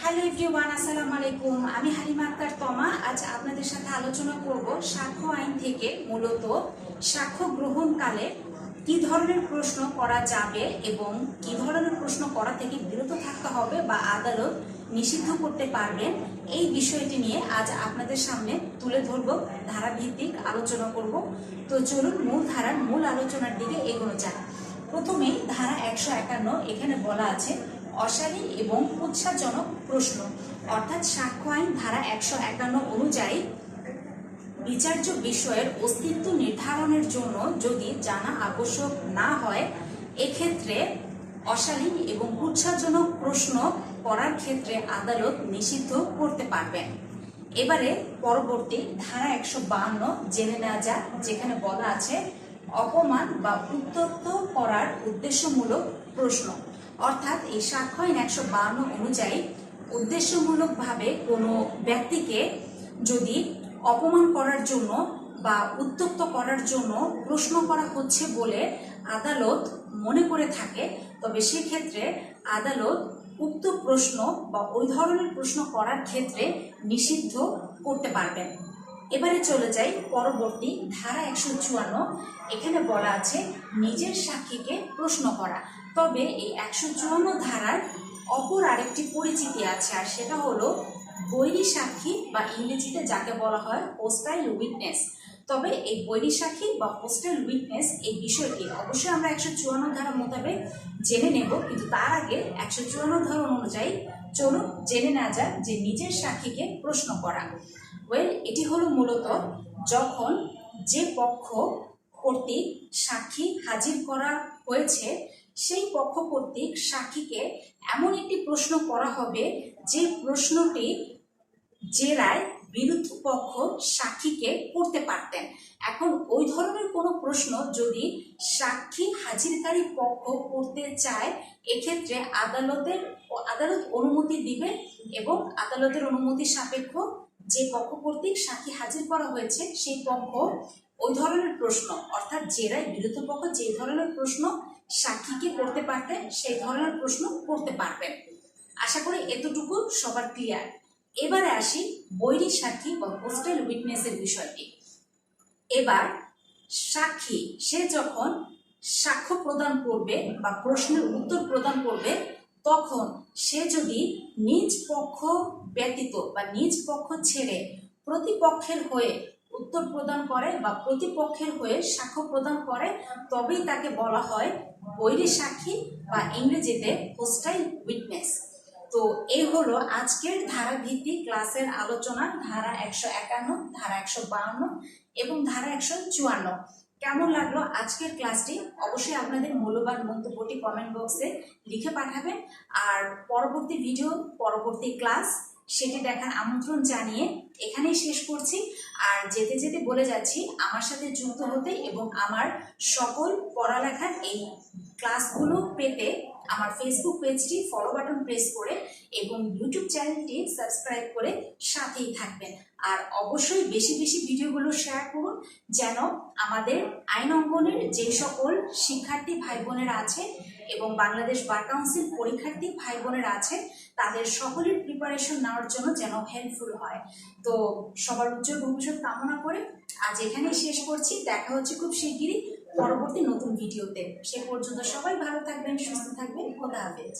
Hello everyone আসসালামু আলাইকুম আমি হালিমা আক্তার তমা। আজ আপনাদের সাথে আলোচনা করব সাক্ষ্য আইন থেকে মূলত সাক্ষ্য গ্রহণকালে কি ধরনের প্রশ্ন করা যাবে এবং কি ধরনের প্রশ্ন করা থেকে বিরত থাকতে হবে বা আদালত নিষিদ্ধ করতে পারবেন, এই বিষয়টি নিয়ে আজ আপনাদের সামনে তুলে ধরব ধারাভিত্তিক আলোচনা করব। তো চলুন মূল ধারার মূল আলোচনার দিকে এগোনো যাক। প্রথমেই ধারা একশো একান্ন এখানে বলা আছে অশালীন এবং উৎসাহজনক প্রশ্ন। অর্থাৎ সাক্ষ্য আইন ধারা একশো একান্ন অনুযায়ী বিচার্য বিষয়ের অস্তিত্ব নির্ধারণের জন্য যদি জানা আবশ্যক না হয়, এক্ষেত্রে অশালীন এবং উৎসাহজনক প্রশ্ন করার ক্ষেত্রে আদালত নিষিদ্ধ করতে পারবেন। এবারে পরবর্তী ধারা একশো বাহান্ন জেনে নেওয়া যাক, যেখানে বলা আছে অপমান বা উত্তপ্ত করার উদ্দেশ্যমূলক প্রশ্ন। অর্থাৎ এই সাক্ষ্য আইন একশো বাহান্ন অনুযায়ী উদ্দেশ্যমূলকভাবে কোনো ব্যক্তিকে যদি অপমান করার জন্য বা উত্তপ্ত করার জন্য প্রশ্ন করা হচ্ছে বলে আদালত মনে করে থাকে, তবে সেক্ষেত্রে আদালত উক্ত প্রশ্ন বা ওই ধরনের প্রশ্ন করার ক্ষেত্রে নিষিদ্ধ করতে পারবেন। এবারে চলে যাই পরবর্তী ধারা একশো চুয়ান্ন। এখানে বলা আছে, নিজের সাক্ষীকে প্রশ্ন করা। তবে এই একশো চুয়ান্ন ধারার অপর আরেকটি পরিচিতি আছে, আর সেটা হলো বৈরী সাক্ষী বা ইংরেজিতে যাকে বলা হয় পোস্টাইল উইটনেস তবে এই বৈরী সাক্ষী বা পোস্টাল উইটনেস এই বিষয়টি অবশ্যই আমরা একশো চুয়ান্ন ধারা মোতাবেক জেনে নেব, কিন্তু তার আগে একশো চুয়ান্ন ধারা অনুযায়ী চলুন জেনে নেওয়া যাক যে নিজের সাক্ষীকে প্রশ্ন করা। ওয়েল এটি হলো মূলত যখন যে পক্ষ কর্তৃক সাক্ষী হাজির করা হয়েছে, সেই পক্ষ কর্তৃক সাক্ষীকে এমন একটি প্রশ্ন করা হবে যে প্রশ্নটি জেরায় বিরুদ্ধ পক্ষ সাক্ষীকে করতে পারতেন। এখন ওই ধরনের কোনো প্রশ্ন যদি সাক্ষী হাজিরকারী পক্ষ করতে চায়, এক্ষেত্রে আদালতের, আদালত অনুমতি দিবে এবং আদালতের অনুমতি সাপেক্ষ যে পক্ষ কর্তৃক সাক্ষী হাজির করা হয়েছে, সেই পক্ষ ওই ধরনের প্রশ্ন, অর্থাৎ জেরায় বিরুদ্ধ পক্ষ যে ধরনের প্রশ্ন সাক্ষীকে করতে পারতেন সেই ধরনের প্রশ্ন করতে পারবেন আশা করি এতটুকু সবার ক্লিয়ার এবারে আসি বৈরী সাক্ষী বা পোস্টাল উইটনেসের বিষয়টি। এবার সাক্ষী, সে যখন সাক্ষ্য প্রদান করবে বা প্রশ্নের উত্তর প্রদান করবে, তখন সে যদি নিজ পক্ষ ব্যতীত বা নিজ পক্ষ ছেড়ে প্রতিপক্ষের হয়ে উত্তর প্রদান করে বা প্রতিপক্ষের হয়ে সাক্ষ্য প্রদান করে, তবেই তাকে বলা হয় বৈরী সাক্ষী বা ইংরেজিতে হোস্টাইল উইটনেস তো এই হলো আজকের ধারাভিত্তিক ক্লাসের আলোচনা, ধারা একশো একান্ন, ধারা একশো বাহান্ন এবং ধারা একশো চুয়ান্ন। কেমন লাগল আজকের ক্লাসটি? অবশ্যই আপনাদের মূল্যবান মন্তব্যটি কমেন্ট বক্সে লিখে পাঠাবেন। আর পরবর্তী ভিডিও পরবর্তী ক্লাস সেটি দেখার আমন্ত্রণ জানিয়ে এখানেই শেষ করছি। আর যেতে যেতে বলে যাচ্ছি, আমার সাথে যুক্ত হতে এবং আমার সকল পড়ালেখার এই ক্লাসগুলো পেতে আমার ফেসবুক পেজটি ফলো বাটন প্রেস করে এবং ইউটিউব চ্যানেলটি সাবস্ক্রাইব করে সাথেই থাকবেন। আর অবশ্যই বেশি বেশি ভিডিওগুলো শেয়ার করুন, যেন আমাদের আইন অঙ্গনের যে সকল শিক্ষার্থী ভাই বোনেরা আছে এবং বাংলাদেশ বার কাউন্সিল পরীক্ষার্থী ভাই বোনেরা আছে, তাদের সকলের প্রিপারেশন নেওয়ার জন্য যেন হেল্পফুল হয়। তো সবার উজ্জ্বল ভবিষ্যৎ কামনা করে আজ এখানেই শেষ করছি। দেখা হচ্ছে খুব শিগগিরই। পরবর্তী নতুন ভিডিওতে সে পর্যন্ত সবাই ভালো থাকবেন সুস্থ থাকবেন। খোদা হাফেজ।